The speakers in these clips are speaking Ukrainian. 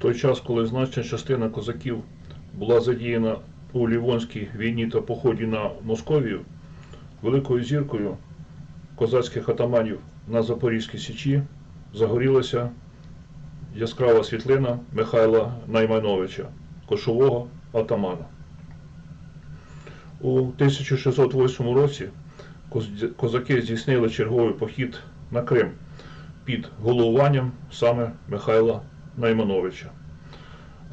той час, коли значна частина козаків була задіяна у Лівонській війні та поході на Московію, великою зіркою козацьких атаманів на Запорізькій Січі загорілася яскрава світлина Михайла Наймановича, кошового атамана. У 1608 році козаки здійснили черговий похід на Крим під головуванням саме Михайла.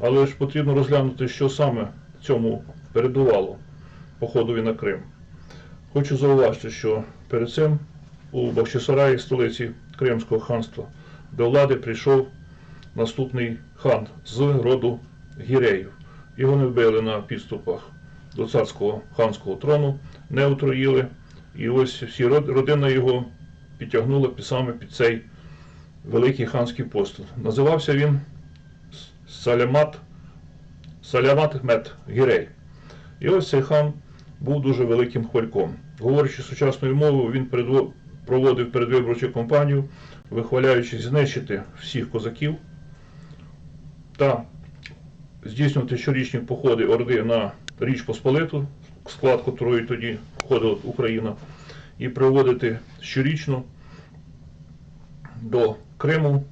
Але ж потрібно розглянути, що саме цьому передувало походові на Крим. Хочу зауважити, що перед цим у Бахчисараї, столиці Кримського ханства, до влади прийшов наступний хан з роду гіреїв. Його не вбили на підступах до царського ханського трону, не отруїли. І ось всі родина його підтягнула саме під цей великий ханський поступ. Називався він Салямат, Салямат Мет Гірей. І ось цей хан був дуже великим хвальком. Говорячи сучасною мовою, він проводив передвиборчу кампанію, вихваляючись знищити всіх козаків та здійснювати щорічні походи Орди на Річ Посполиту, склад котрої тоді входила Україна, і приводити щорічно до Криму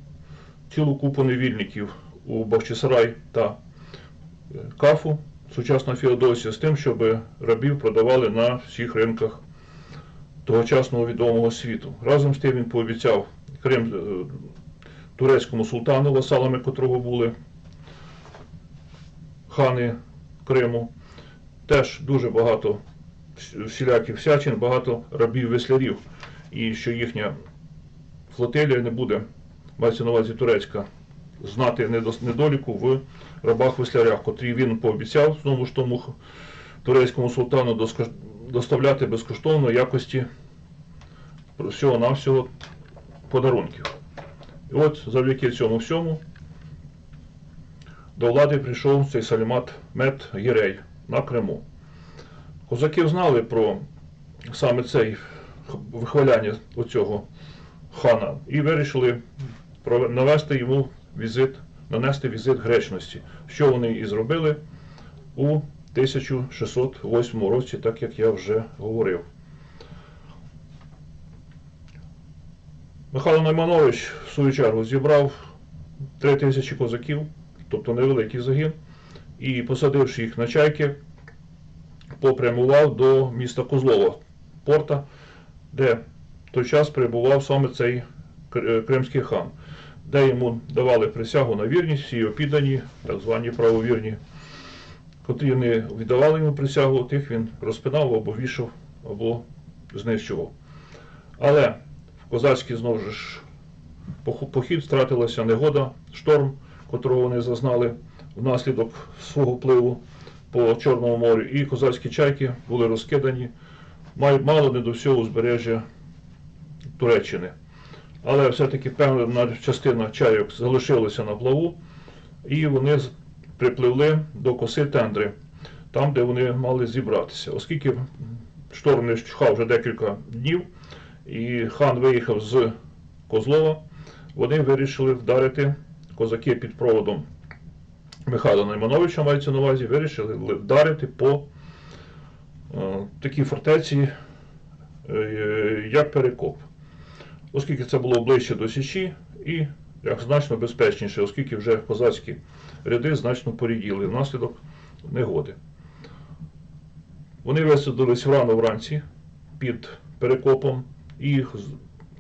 цілу купу невільників у Бахчисарай та е, Кафу, сучасна Феодосія, з тим, щоб рабів продавали на всіх ринках тогочасного відомого світу. Разом з тим він пообіцяв Крим е, турецькому султану, васалами котрого були хани Криму. Теж дуже багато вс- всіляких всячин, багато рабів-веслярів. І що їхня флотилія не буде, мається на увазі турецька, знати недоліку в рабах-веслярях, котрі він пообіцяв знову ж тому турецькому султану доставляти безкоштовно якості всього-навсього подарунків. І от завдяки цьому всьому до влади прийшов цей Салімат Мет Гірей на Криму. Козаки знали про саме цей вихваляння оцього хана і вирішили навести йому візит, нанести візит гречності, що вони і зробили у 1608 році, так як я вже говорив. Михайло Найманович, в свою чергу, зібрав 3 тисячі козаків, тобто невеликий загін, і посадивши їх на чайки, попрямував до міста Козлова, порта, де в той час перебував саме цей кримський хан, де йому давали присягу на вірність, всі його піддані, так звані правовірні, котрі не віддавали йому присягу, тих він розпинав або вішав, або знищував. Але в козацький знову ж похід втратилася негода, шторм, котрого вони зазнали внаслідок свого пливу по Чорному морю, і козацькі чайки були розкидані мало не до всього узбережжя Туреччини. Але все-таки певна частина чайок залишилася на плаву, і вони припливли до коси тендри, там, де вони мали зібратися. Оскільки шторм не чхав вже декілька днів, і хан виїхав з Козлова, вони вирішили вдарити козаки під проводом Михайла Наймановича, мається на увазі, вирішили вдарити по е, такій фортеці, е, як Перекоп. Оскільки це було ближче до Січі і як значно безпечніше, оскільки вже козацькі ряди значно поріділи внаслідок негоди. Вони висадились рано вранці під Перекопом і х-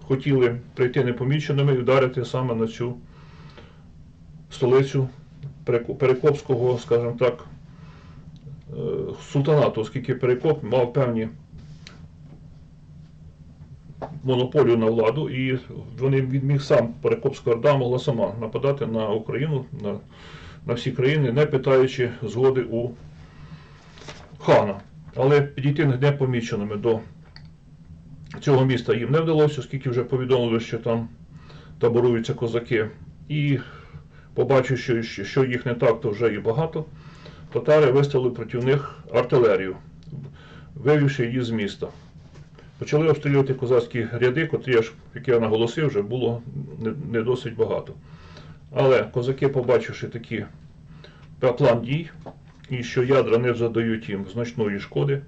хотіли прийти непоміченими і вдарити саме на цю столицю Перекопського, скажімо так, е, султанату, оскільки Перекоп мав певні монополію на владу, і вони він міг сам Перекопська Орда могла сама нападати на Україну, на, на всі країни, не питаючи згоди у хана. Але підійти непоміченими до цього міста їм не вдалося, оскільки вже повідомили, що там таборуються козаки. І побачивши, що- що їх не так, то вже і багато, татари виставили проти них артилерію, вивівши її з міста. Почали обстрілювати козацькі ряди, котрі, як я наголосив, вже було не, досить багато. Але козаки, побачивши такі план дій, і що ядра не задають їм значної шкоди,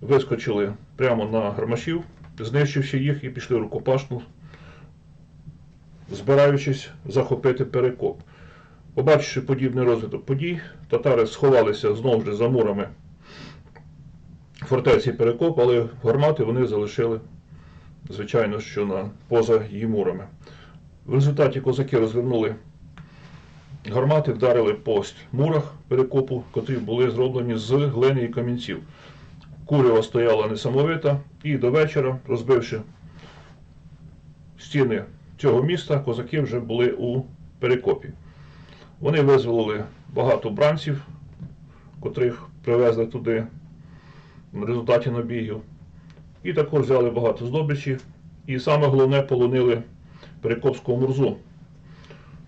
вискочили прямо на гармашів, знищивши їх і пішли рукопашну, збираючись захопити перекоп. Побачивши подібний розвиток подій, татари сховалися знову ж за мурами фортеці Перекоп, але гармати вони залишили, звичайно, що на, поза її мурами. В результаті козаки розвернули гармати, вдарили по мурах перекопу, котрі були зроблені з глини і камінців. Курява стояла несамовита, і до вечора, розбивши стіни цього міста, козаки вже були у перекопі. Вони визволили багато бранців, котрих привезли туди результаті набігів. І також взяли багато здобичі. І саме головне полонили Перекопського Мурзу,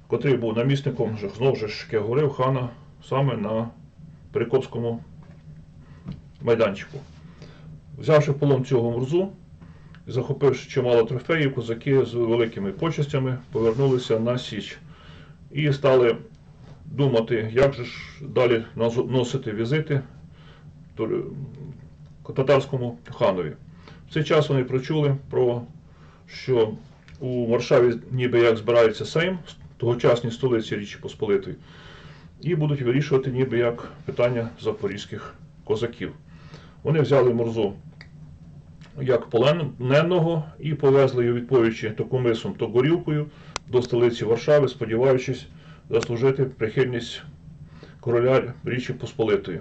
котрий був намісником, знову ж, як я говорив, хана саме на Перекопському майданчику. Взявши полон цього Мурзу, захопивши чимало трофеїв, козаки з великими почестями повернулися на Січ і стали думати, як же ж далі носити візити татарському ханові. В цей час вони прочули про що у Варшаві ніби як збирається Сейм, тогочасній столиці Річі Посполитої, і будуть вирішувати ніби як питання запорізьких козаків. Вони взяли Мурзу як полоненого і повезли його відповідчи то комисом, то горілкою до столиці Варшави, сподіваючись заслужити прихильність короля Річі Посполитої.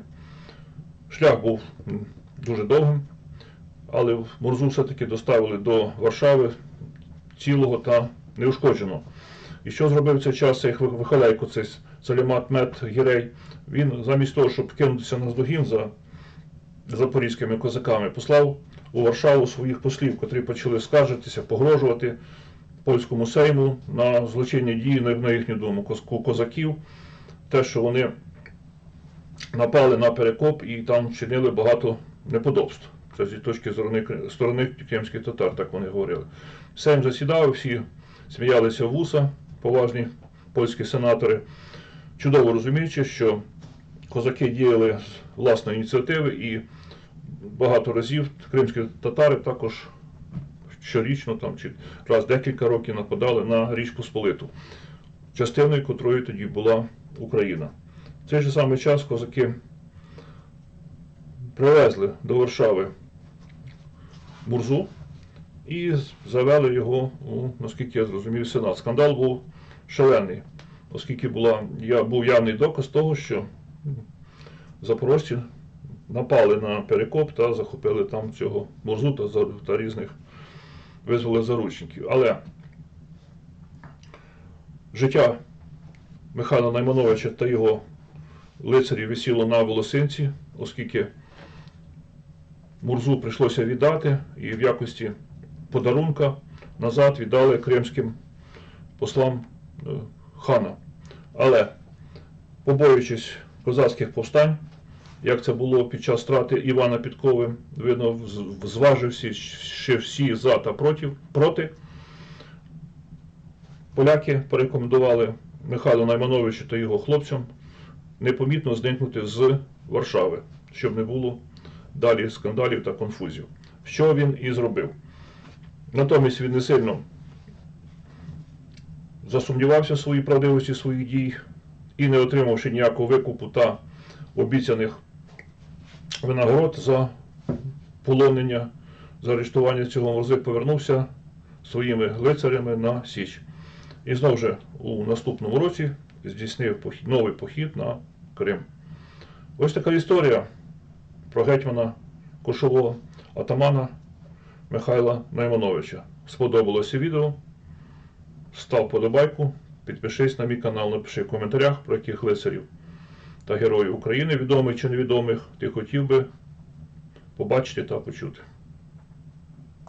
Шлях був дуже довгим, але Мурзу все-таки доставили до Варшави цілого та неушкодженого. І що зробив цей час цей Хви- цей Салімат Мет Гірей? Він замість того, щоб кинутися на здогін за запорізькими козаками, послав у Варшаву своїх послів, котрі почали скаржитися, погрожувати польському сейму на злочинні дії, на їхню думку, козаків, те, що вони напали на перекоп і там чинили багато неподобств. Це зі точки сторони, сторони кримських татар, так вони говорили. Сейм засідав, всі сміялися в вуса, поважні польські сенатори, чудово розуміючи, що козаки діяли з власної ініціативи і багато разів кримські татари також щорічно там, чи раз декілька років нападали на Річ Посполиту, частиною котрої тоді була Україна. В цей же самий час козаки привезли до Варшави Мурзу і завели його у, наскільки я зрозумів, Сенат. Скандал був шалений, оскільки була, я, був явний доказ того, що запорожці напали на Перекоп та захопили там цього Мурзу та, та різних визвали заручників. Але життя Михайла Наймановича та його лицарів висіло на волосинці, оскільки Мурзу прийшлося віддати і в якості подарунка назад віддали кримським послам е, хана. Але, побоюючись козацьких повстань, як це було під час страти Івана Підкови, видно, зважився ще всі за та проти, проти. Поляки порекомендували Михайлу Наймановичу та його хлопцям непомітно зникнути з Варшави, щоб не було далі скандалів та конфузів. Що він і зробив. Натомість він не сильно засумнівався в своїй правдивості своїх дій і, не отримавши ніякого викупу та обіцяних винагород за полонення, за арештування цього морзи, повернувся своїми лицарями на Січ. І знову ж у наступному році здійснив новий похід на Крим. Ось така історія про гетьмана кошового атамана Михайла Наймановича. Сподобалося відео? Став подобайку, підпишись на мій канал, напиши в коментарях, про яких лицарів та героїв України, відомих чи невідомих, ти хотів би побачити та почути.